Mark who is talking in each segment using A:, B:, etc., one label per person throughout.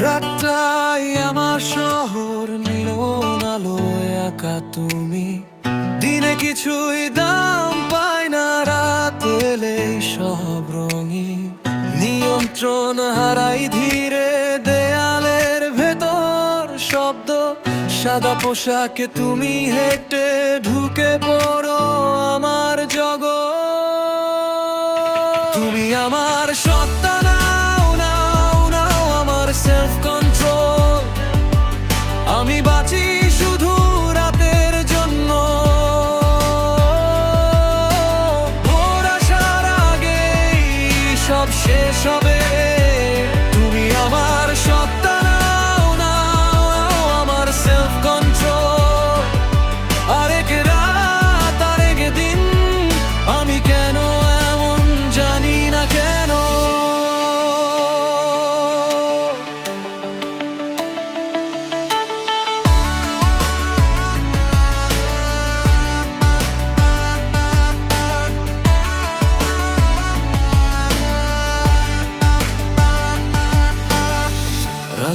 A: রাতটাই আমার শহর নীলন আলোয় একা তুমি। দিনে কিছুই দাম পায় না, রাত এলেই সব রঙিন। নিয়ন্ত্রণ হারাই ধীরে দেয়ালের ভেতর শব্দ। সাদা পোশাকে তুমি হেঁটে ঢুকে পড়ো আমার জগৎ। তুমি আমার সত্তা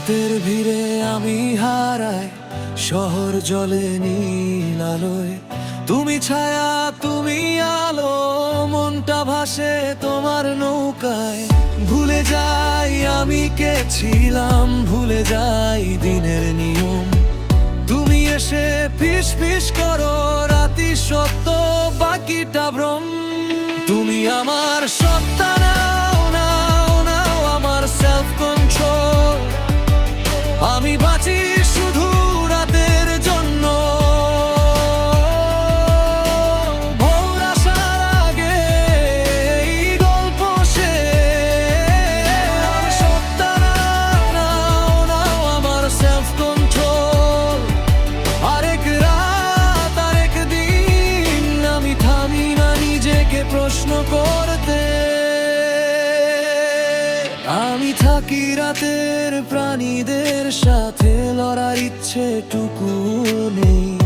A: রাতের ভিড়ে আমি হারাই, শহর জলে নীল আলোয়। তুমি ছায়া, তুমি আলো, মনটা ভাসে তোমার নৌকায়। ভুলে যাই আমি কে ছিলাম, ভুলে যাই দিনের নিয়ম। তুমি এসে ফিস ফিস করো, রাতি সত্য, বাকিটা ভ্রম। তুমি আমার সত্তা আমি থাকি রাতের প্রাণীদের সাথে, লড়ার ইচ্ছে টুকু নেই।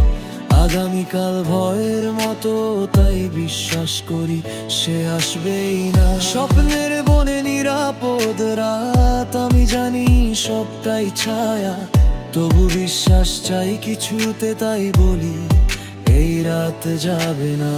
A: আগামীকাল ভয়ের মতো, তাই বিশ্বাস করি সে আসবেই না। স্বপ্নের বনে নিরাপদ রাত, আমি জানি সবটাই ছায়া। তবু বিশ্বাস চাই কিছুতে, তাই বলি, এই রাত যাবে না।